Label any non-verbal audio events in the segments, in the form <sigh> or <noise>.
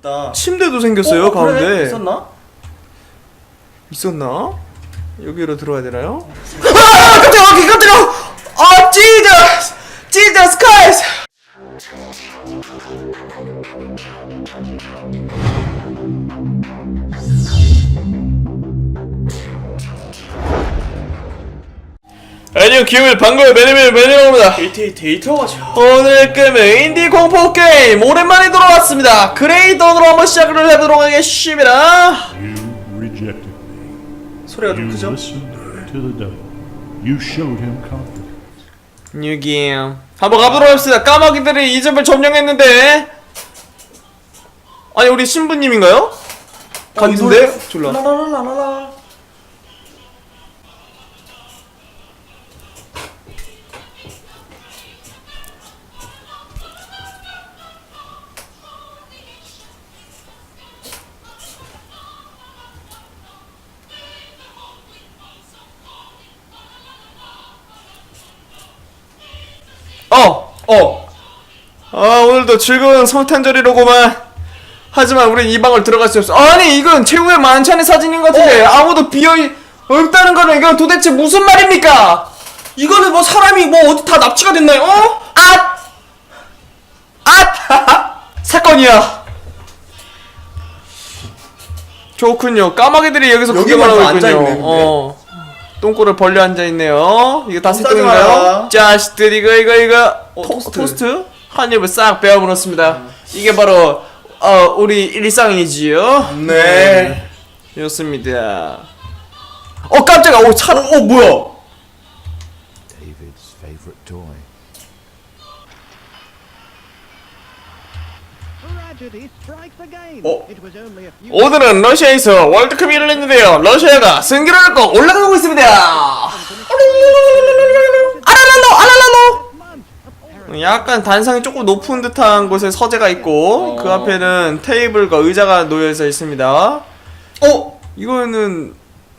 있다. 침대도 생겼어요 어, 그래? 가운데 있었나? 있었나? 여기로 들어와야 되나요? 아 깜짝이야 깜짝이야 아 지저스 안녕 기운을 반가워요 매니맨 매니맨입니다 데이트 데이터가 죠 오늘 게임은 인디 공포 게임 오랜만에 돌아왔습니다 그레이던으로 한번 시작을 해보도록 하겠습니다. 소리가 좀 크죠? 뉴게임 한번 가보도록 합시다 까마귀들이 이 집을 점령했는데 아니 우리 신부님인가요? 같은데? 졸라 라라라라라. 어! 어! 아 오늘도 즐거운 성탄절이로구만 하지만 우린 이 방을 들어갈 수 없어 아니 이건 최후의 만찬의 사진인 것 같은데 아무도 비어 없다는 거는 이건 도대체 무슨 말입니까? 이거는 뭐 사람이 뭐 어디 다 납치가 됐나요? 어? 아! 아! <laughs> 사건이야 좋군요 까마귀들이 여기서 구경을 다 하고 있군요 앉아있네, 근데. 어. 똥꼬를 벌려 앉아 있네요. 이거 다 싸지 새똥인가요? 자식들 이거 이거 이거. 어, 토, 토스트. 토스트? 한 입을 싹 베어 물었습니다. 이게 바로 어, 우리 일상이지요? 네. 좋습니다. 어 깜짝이야. 오 차, 어 뭐야 어? It was only a few 오늘은 러시아에서 월드컵이 열렸는데요. 러시아가 승기를 얻고 올라가고 있습니다. 아랄랄로. months. 약간 단상이 조금 높은 듯한 곳에 서재가 있고 그 앞에는 테이블과 의자가 놓여져 있습니다. 어? 이거는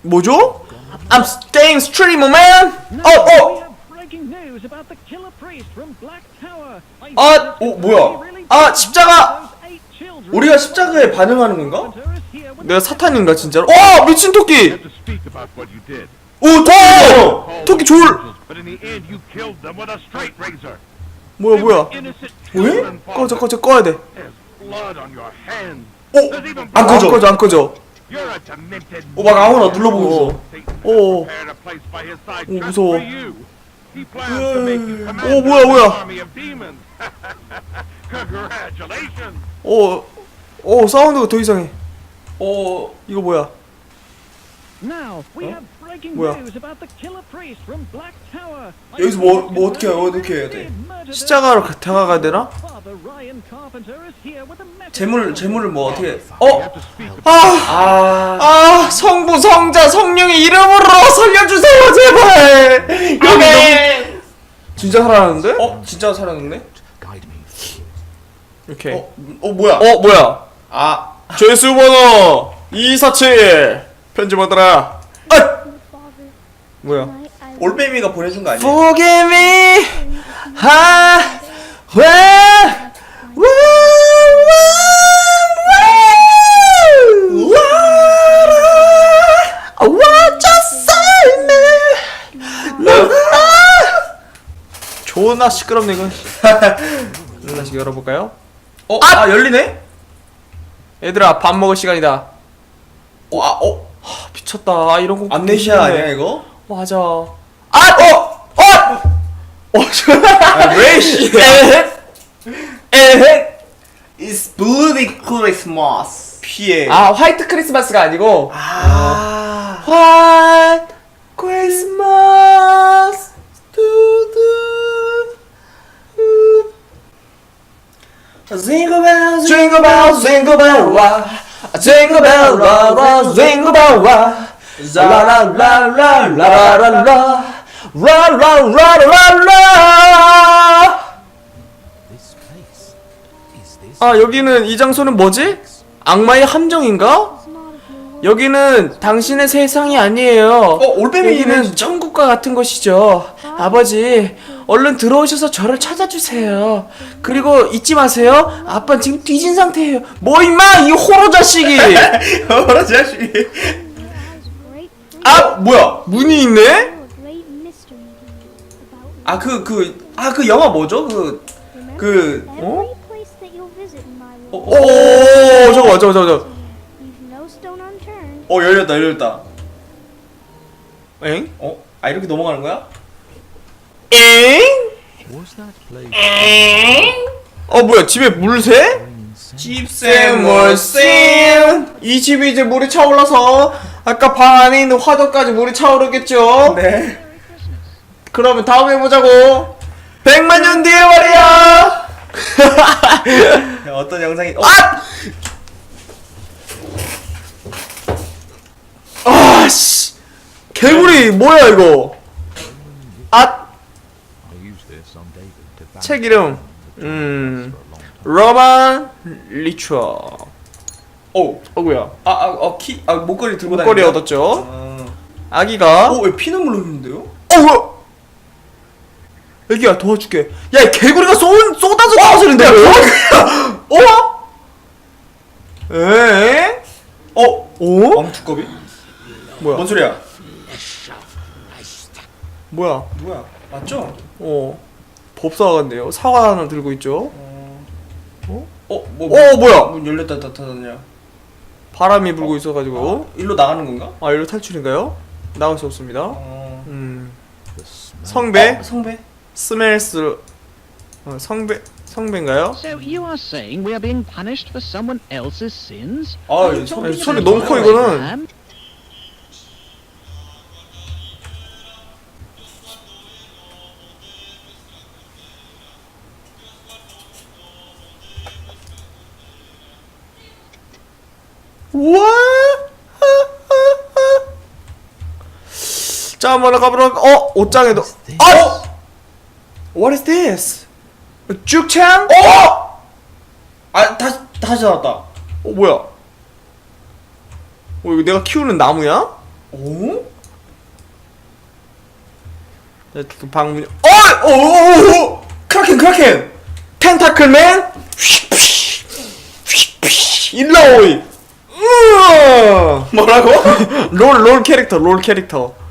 뭐죠? I'm staying streamer man. 어 어. 아, 어, 뭐야? 아 십자가. 우리가 십자가에 반응하는 건가? 내가 사탄인가 진짜로? 어 미친 토끼. 오 토끼. 토끼 졸. 뭐야 뭐야? 왜? 꺼져. 꺼져 꺼야 돼. 어? Even 안. 꺼져. 안 꺼져 안 꺼져. You're a demented. 어, 막 아무나 눌러보고 있어. 오. 오, 무서워. 오, 뭐야, 뭐야. 오, 오 사운드가 더 이상해. 어, 이거 뭐야? Now we have breaking 뭐야? news about the killer priest from Black Tower. I 여기서 뭐- 뭐 어떻게 해요? 어떻게 해야 돼? 가- 다가가야 되나? Father Ryan Carpenter is here with a message. 재물 재물을 뭐 어떻게? 어, speak about 아, 아, 아, 성부, 성자, 성령의 이름으로 살려주세요, 제발. 아멘. 진짜 살아나는데? 어, 진짜 살았네? 이렇게. 어, 어 뭐야? 어, 뭐야? 아, 죄수 번호 247 편지 받아라. 아, 뭐야? 올빼미가 보내준 거 아니야? Forgive me. 하, 와, 와, 와, 와, 와, 졌어, 존나 시끄럽네 이건. 하나씩 열어볼까요? 어, 아, 열리네? 얘들아 밥 먹을 시간이다. 어, 아, 어, 아, 미쳤다. 아, 이런 거 암네시아 아니야 이거? 맞아. 아, 어, 어, 어, 아, 왜 씨? <laughs> 에헤. It's bloody Christmas. 피해. 아, 화이트 크리스마스 가 아니고 아, 화이트 크리스마스. Jingle bells, Jingle bell, jingle bell, rock. Jingle bell, rock, jingle bell, rock. La la la la la la la. La la la la la. 아 여기는 이 장소는 뭐지? 악마의 함정인가? 여기는 당신의 세상이 아니에요. 어, 올빼미네, 여기는. 천국과 같은 곳이죠. 아버지, 얼른 들어오셔서 저를 찾아주세요. 그리고 잊지 마세요. 아빠는 지금 뒤진 상태예요. 뭐 임마 이 호로 자식이. <laughs> 어라 great 아 뭐야? 문이 있네? 아 그 그 아 그 영화 뭐죠? 그 그, 어? 어. 오 저거 저거. Leave no stone unturned. 어 열렸다 열렸다. 엥? 어? 아 이렇게 넘어가는 거야? 엥? 어 뭐야 집에 물새? 집샘 월샘 이 집이 이제 물이 차올라서 아까 방 안에 있는 화덕까지 물이 차오르겠죠? 네. 그러면 다음에 보자고 100만 년 뒤에 말이야 야, 어떤 영상이? 어? 아! 아씨 개구리 뭐야 이거 아! 책 이름 음. 로만 리추어 어. 어구야 아아어키 아 목걸이 들고 목걸이 다니는 얻었죠 아. 아기가 어왜 피눈물 흘리는데요? 어, 뭐야? 애기야 도와줄게. 야, 이 개구리가 쏘 쏟아져 나와서는데 왜? <laughs> 어? 에? 어? 어? 왕두꺼비? 뭐야? 뭔 소리야? 뭐야? 누구야? 맞죠? 어. 법사가 같네요. 사과 하나 들고 있죠. 어? 뭐? 어, 뭐야? 문 열렸다 닫았냐? 바람이 불고 있어가지고. 일로 나가는 건가? 아, 이로 탈출인가요? 나갈 수 없습니다. 어. 음. 성배, 어, 성배? 스멜스, 어, 성배, 성배인가요? So you are saying we are being punished for someone else's sins? 아, you 이 소리- 너무 커, 이거는. 자, 한번 가보도록. 어, 옷장에도. 아! What is this? 쭉창? 어! 아 다시 다시 나왔다. 어, 뭐야? 어, 이거 내가 키우는 나무야? 오? 네, 또 방문이. 어! 오! 오! 오! 오! 크라켄 크라켄! 텐타클맨? 일라오이. 으아! 뭐라고? <laughs> 롤, 롤 캐릭터, 롤 캐릭터.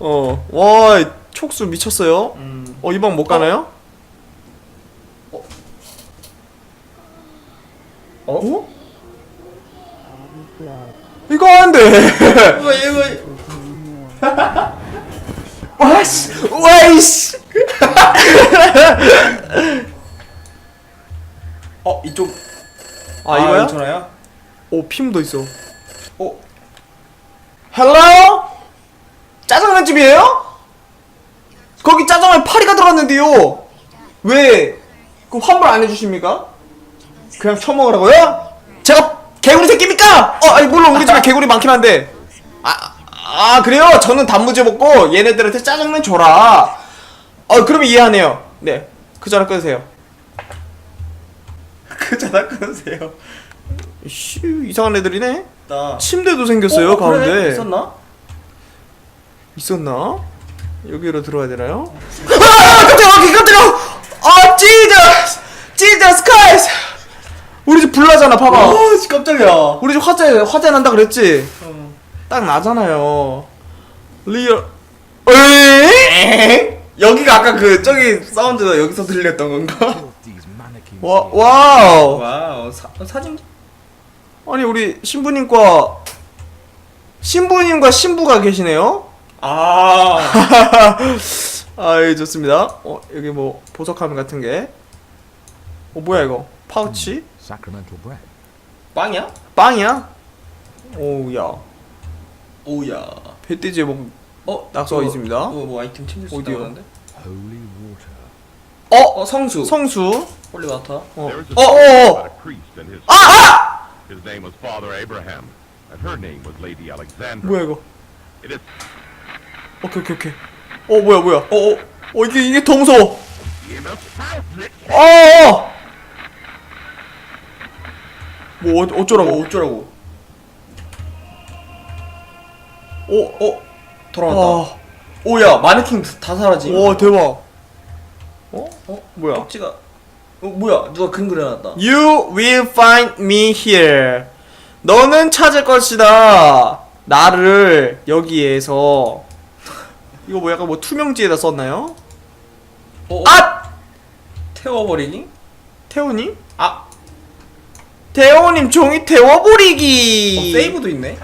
어, 와, 이 촉수 미쳤어요. 음. 어, 이 방 못 가나요? 어? 이거 안 돼. 이거 이거 <laughs> 와이씨, 와이씨. <laughs> 어 이쪽 아, 이거야? 전화야? 오, 핌도 있어. 어? 헬로? 짜장면 집이에요? 거기 짜장면 파리가 들어갔는데요. 왜? 그 환불 안 해주십니까? 그냥 처먹으라고요? 제가 개구리 새끼입니까? 어, 아니 물론 우리 집에 개구리 많긴 한데. 아, 아 그래요? 저는 단무지 먹고 얘네들한테 짜장면 줘라. 어, 그러면 이해하네요. 네, 그 전화 끊으세요. <laughs> 그 전화 끊으세요. 씨, 이상한 애들이네. 나 침대도 생겼어요 어, 가운데. 그래? 있었나? 있었나? 여기로 들어야 되나요? 아! 깜짝이야! 깜짝이야! 아, 지저스! 지저스 크라이스! 우리 집 불나잖아, 봐봐. 아 깜짝이야. 우리 집 화재, 화재 난다 그랬지? 어. 딱 나잖아요. 리얼. 에이? 여기가 아까 그 저기 사운드가 여기서 들렸던 건가? Built these mannequins 와, here. 와우. 와우 사, 사진 아니, 우리 신부님과, 신부님과 신부가 계시네요? 아 아이, 좋습니다. 어, 여기 뭐, 보석함 같은 게. 어, 뭐야, 이거? 파우치? Sacramental bread. 빵이야? 빵이야? 오우야 오야. 배돼지에 뭐어 그거- 있습니다. 그거 뭐 아이템 챙길 수 어디요? 있다고 하는데? Holy water. 어? 어 성수. 성수 홀리 와터. 어. There is a 어, story 어, about 어. a priest and his 아! 아! His name was Father Abraham, and her name was Lady Alexandra. 뭐야 이거 It is 오케이 오케이 오케이 어 뭐야 뭐야 어, 어, 어 이게 이게 더 무서워 어어 뭐 어, 어쩌라고 어 어쩌라고? 어? 어 돌아왔다. 아, 오야 마네킹 다 사라지. 와 대박 어? 뭐야? 쪽지가 어 뭐야 누가 근 그려놨다 You will find me here. 너는 찾을 것이다. 나를 여기에서 이거 뭐 약간 뭐 투명지에다 썼나요? 어, 어? 아! 태워버리기? 태호님? 아 태호님 종이 어, 태워버리기. 세이브도 있네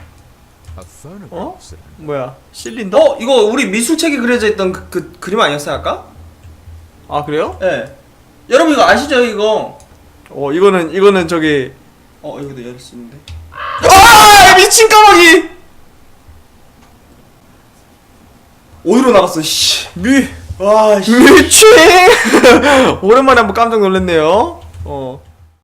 어? 뭐야? 실린더? 어 이거 우리 미술책에 그려져 있던 그, 그 그림 아니었어요 아까? 아 그래요? 예 여러분 이거 아시죠 이거 어 이거는 이거는 저기 어 여기도 열수 있는데 아 미친 까마귀 어디로 나갔어 씨. 미 와, 씨. 미친 <laughs> 오랜만에 한번 깜짝 놀랐네요. 어